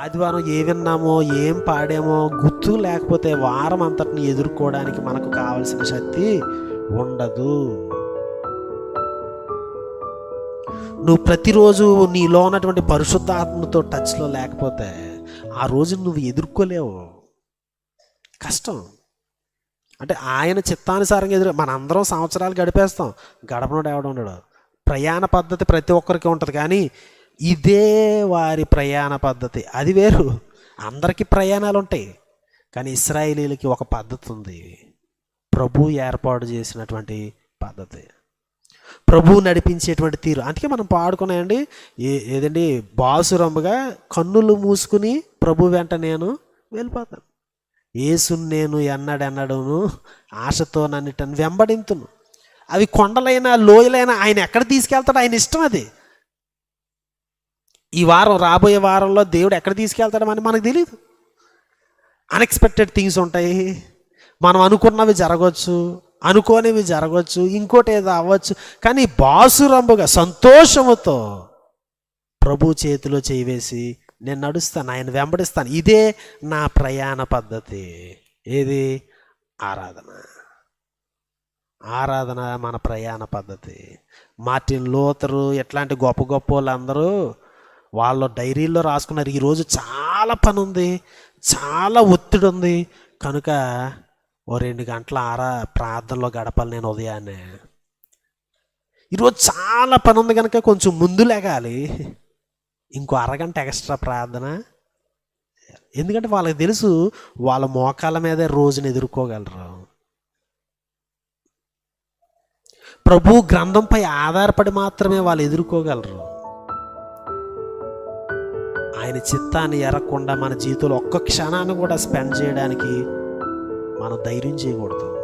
ఆదివారం ఏ విన్నామో ఏం పాడామో గుర్తు లేకపోతే వారం అంతటిని ఎదుర్కోవడానికి మనకు కావలసిన శక్తి ఉండదు. నువ్వు ప్రతిరోజు నీలో ఉన్నటువంటి పరిశుద్ధాత్మతో టచ్లో లేకపోతే ఆ రోజు నువ్వు ఎదుర్కోలేవు. కష్టం. అంటే ఆయన చిత్తానుసారంగా ఎదురు మనందరం సంవత్సరాలు గడిపేస్తాం. గడపనోడు ఎవడు ఉండడు. ప్రయాణ పద్ధతి ప్రతి ఒక్కరికి ఉంటుంది. కానీ ఇదే వారి ప్రయాణ పద్ధతి. అది వేరు. అందరికీ ప్రయాణాలు ఉంటాయి. కానీ ఇస్రాయేలీలకి ఒక పద్ధతి ఉంది. ప్రభు ఏర్పాటు చేసినటువంటి పద్ధతి. ప్రభు నడిపించేటువంటి తీరు. అందుకే మనం పాడుకున్నాయండి. ఏ ఏదండి? బాసురమ్ముగా కన్నులు మూసుకుని ప్రభు వెంట నేను వెళ్ళిపోతాను. ఏసును నేను ఎన్నడెన్నడూను ఆశతో నన్నిటను వెంబడింతును. అవి కొండలైనా లోయలైనా ఆయన ఎక్కడ తీసుకెళ్తాడు ఆయన ఇష్టం అది. ఈ వారం రాబోయే వారంలో దేవుడు ఎక్కడ తీసుకెళ్తాడో అని మనకు తెలియదు అన్ఎక్స్పెక్టెడ్ థింగ్స్ ఉంటాయి. మనం అనుకున్నవి జరగవచ్చు అనుకోనివి జరగవచ్చు ఇంకోటి ఏదో అవ్వచ్చు. కానీ బాసురంబుగా సంతోషముతో ప్రభు చేతిలో చేయివేసి నేను నడుస్తాను ఆయన వెంబడిస్తాను. ఇదే నా ప్రయాణ పద్ధతి. ఏది? ఆరాధన. ఆరాధన మన ప్రయాణ పద్ధతి. మార్టిన్ లోతరు ఎట్లాంటి గొప్ప గొప్ప వాళ్ళందరూ వాళ్ళ డైరీల్లో రాసుకున్నారు. ఈరోజు చాలా పని ఉంది చాలా ఒత్తిడి ఉంది కనుక ఓ రెండు గంటల ఆరా ప్రార్థనలో గడపాలి నేను ఉదయాన్నే. ఈరోజు చాలా పని ఉంది కనుక కొంచెం ముందు లేగాలి. ఇంకో అరగంట ఎక్స్ట్రా ప్రార్థన. ఎందుకంటే వాళ్ళకి తెలుసు వాళ్ళ మోకాల మీదే రోజుని ఎదుర్కోగలరు. ప్రభు గ్రంథంపై ఆధారపడి మాత్రమే వాళ్ళు ఎదుర్కోగలరు. ఆయన చిత్తాన్ని ఎరగకుండా మన జీవితంలో ఒక్క క్షణాన్ని కూడా స్పెండ్ చేయడానికి మనం ధైర్యం చేయకూడదు.